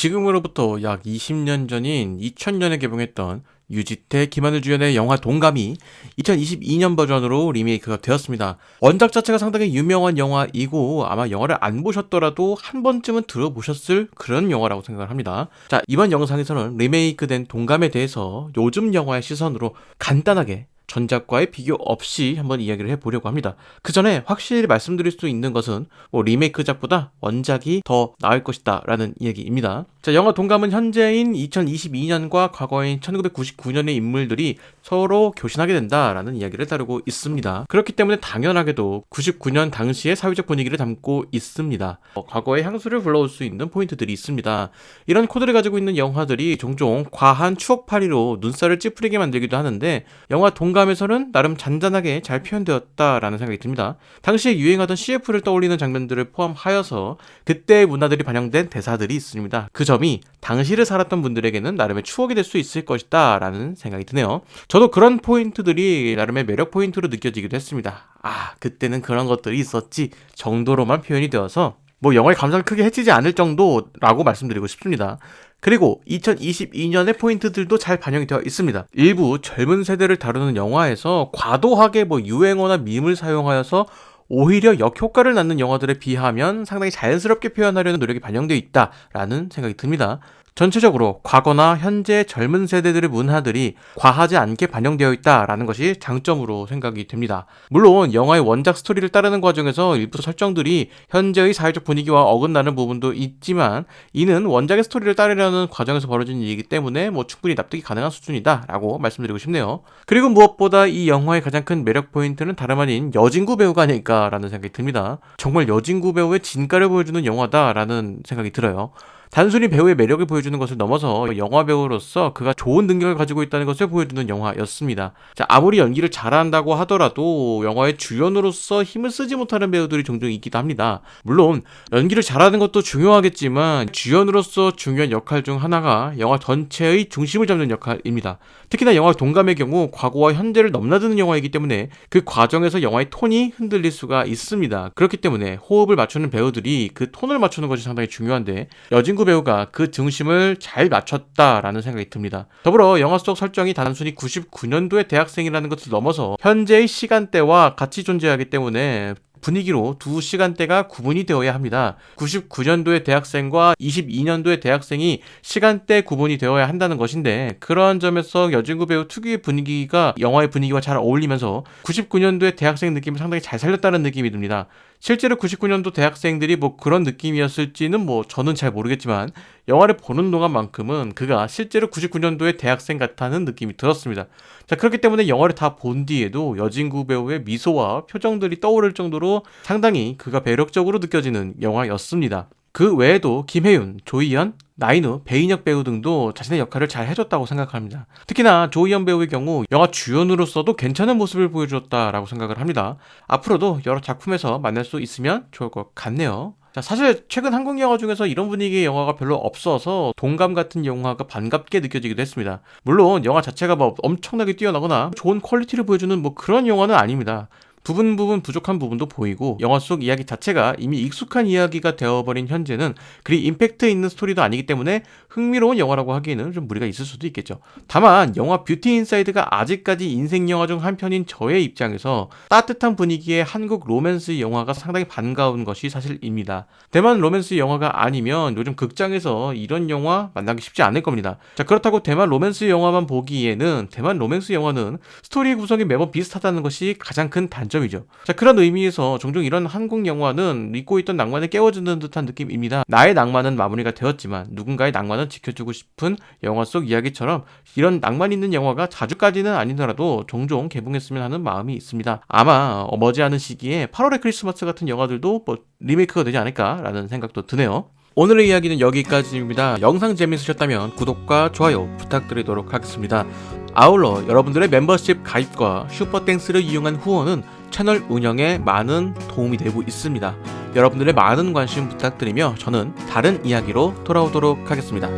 지금으로부터 약 20년 전인 2000년에 개봉했던 유지태, 김하늘 주연의 영화 동감이 2022년 버전으로 리메이크가 되었습니다. 원작 자체가 상당히 유명한 영화이고 아마 영화를 안 보셨더라도 한 번쯤은 들어보셨을 그런 영화라고 생각을 합니다. 자, 이번 영상에서는 리메이크된 동감에 대해서 요즘 영화의 시선으로 간단하게 전작과의 비교 없이 한번 이야기를 해보려고 합니다. 그 전에 확실히 말씀드릴 수 있는 것은 뭐 리메이크작보다 원작이 더 나을 것이다 라는 이야기입니다. 자, 영화 동감은 현재인 2022년과 과거인 1999년의 인물들이 서로 교신하게 된다라는 이야기를 다루고 있습니다. 그렇기 때문에 당연하게도 99년 당시의 사회적 분위기를 담고 있습니다. 어, 과거의 향수를 불러올 수 있는 포인트들이 있습니다. 이런 코드를 가지고 있는 영화들이 종종 과한 추억팔이로 눈살을 찌푸리게 만들기도 하는데 영화 동감 공감에서는 나름 잔잔하게 잘 표현되었다라는 생각이 듭니다. 당시에 유행하던 CF를 떠올리는 장면들을 포함하여서 그때의 문화들이 반영된 대사들이 있습니다. 그 점이 당시를 살았던 분들에게는 나름의 추억이 될 수 있을 것이다 라는 생각이 드네요. 저도 그런 포인트들이 나름의 매력 포인트로 느껴지기도 했습니다. 아, 그때는 그런 것들이 있었지 정도로만 표현이 되어서 뭐 영화의 감상을 크게 해치지 않을 정도라고 말씀드리고 싶습니다. 그리고 2022년의 포인트들도 잘 반영이 되어 있습니다. 일부 젊은 세대를 다루는 영화에서 과도하게 뭐 유행어나 밈을 사용하여서 오히려 역효과를 낳는 영화들에 비하면 상당히 자연스럽게 표현하려는 노력이 반영되어 있다라는 생각이 듭니다. 전체적으로 과거나 현재 젊은 세대들의 문화들이 과하지 않게 반영되어 있다라는 것이 장점으로 생각이 됩니다. 물론 영화의 원작 스토리를 따르는 과정에서 일부 설정들이 현재의 사회적 분위기와 어긋나는 부분도 있지만 이는 원작의 스토리를 따르려는 과정에서 벌어진 일이기 때문에 뭐 충분히 납득이 가능한 수준이다라고 말씀드리고 싶네요. 그리고 무엇보다 이 영화의 가장 큰 매력 포인트는 다름 아닌 여진구 배우가 아닐까라는 생각이 듭니다. 정말 여진구 배우의 진가를 보여주는 영화다라는 생각이 들어요. 단순히 배우의 매력을 보여주는 것을 넘어서 영화 배우로서 그가 좋은 능력을 가지고 있다는 것을 보여주는 영화였습니다. 자, 아무리 연기를 잘한다고 하더라도 영화의 주연으로서 힘을 쓰지 못하는 배우들이 종종 있기도 합니다. 물론 연기를 잘하는 것도 중요하겠지만 주연으로서 중요한 역할 중 하나가 영화 전체의 중심을 잡는 역할입니다. 특히나 영화 동감의 경우 과거와 현재를 넘나드는 영화이기 때문에 그 과정에서 영화의 톤이 흔들릴 수가 있습니다. 그렇기 때문에 호흡을 맞추는 배우들이 그 톤을 맞추는 것이 상당히 중요한데 여진 이진구 배우가 그 중심을 잘 맞췄다라는 생각이 듭니다. 더불어 영화 속 설정이 단순히 99년도의 대학생이라는 것을 넘어서 현재의 시간대와 같이 존재하기 때문에 분위기로 두 시간대가 구분이 되어야 합니다. 99년도의 대학생과 22년도의 대학생이 시간대 구분이 되어야 한다는 것인데 그러한 점에서 여진구 배우 특유의 분위기가 영화의 분위기와 잘 어울리면서 99년도의 대학생 느낌을 상당히 잘 살렸다는 느낌이 듭니다. 실제로 99년도 대학생들이 뭐 그런 느낌이었을지는 뭐 저는 잘 모르겠지만 영화를 보는 동안만큼은 그가 실제로 99년도의 대학생 같다는 느낌이 들었습니다. 자, 그렇기 때문에 영화를 다 본 뒤에도 여진구 배우의 미소와 표정들이 떠오를 정도로 상당히 그가 매력적으로 느껴지는 영화였습니다. 그 외에도 김혜윤, 조이연, 나인우, 배인혁 배우 등도 자신의 역할을 잘 해줬다고 생각합니다. 특히나 조이연 배우의 경우 영화 주연으로서도 괜찮은 모습을 보여줬다라고 생각을 합니다. 앞으로도 여러 작품에서 만날 수 있으면 좋을 것 같네요. 자, 사실 최근 한국 영화 중에서 이런 분위기의 영화가 별로 없어서 동감 같은 영화가 반갑게 느껴지기도 했습니다. 물론 영화 자체가 뭐 엄청나게 뛰어나거나 좋은 퀄리티를 보여주는 뭐 그런 영화는 아닙니다. 부분 부분 부족한 부분도 보이고 영화 속 이야기 자체가 이미 익숙한 이야기가 되어버린 현재는 그리 임팩트 있는 스토리도 아니기 때문에 흥미로운 영화라고 하기에는 좀 무리가 있을 수도 있겠죠. 다만 영화 뷰티 인사이드가 아직까지 인생 영화 중 한 편인 저의 입장에서 따뜻한 분위기의 한국 로맨스 영화가 상당히 반가운 것이 사실입니다. 대만 로맨스 영화가 아니면 요즘 극장에서 이런 영화 만나기 쉽지 않을 겁니다. 자 그렇다고 대만 로맨스 영화만 보기에는 대만 로맨스 영화는 스토리 구성이 매번 비슷하다는 것이 가장 큰 단점 단점이죠. 자, 그런 의미에서 종종 이런 한국 영화는 잊고 있던 낭만을 깨워주는 듯한 느낌입니다. 나의 낭만은 마무리가 되었지만 누군가의 낭만은 지켜주고 싶은 영화 속 이야기처럼 이런 낭만 있는 영화가 자주까지는 아니더라도 종종 개봉했으면 하는 마음이 있습니다. 아마 머지않은 시기에 8월의 크리스마스 같은 영화들도 뭐 리메이크가 되지 않을까라는 생각도 드네요. 오늘의 이야기는 여기까지입니다. 영상 재밌으셨다면 구독과 좋아요 부탁드리도록 하겠습니다. 아울러 여러분들의 멤버십 가입과 슈퍼땡스를 이용한 후원은 채널 운영에 많은 도움이 되고 있습니다. 여러분들의 많은 관심 부탁드리며 저는 다른 이야기로 돌아오도록 하겠습니다.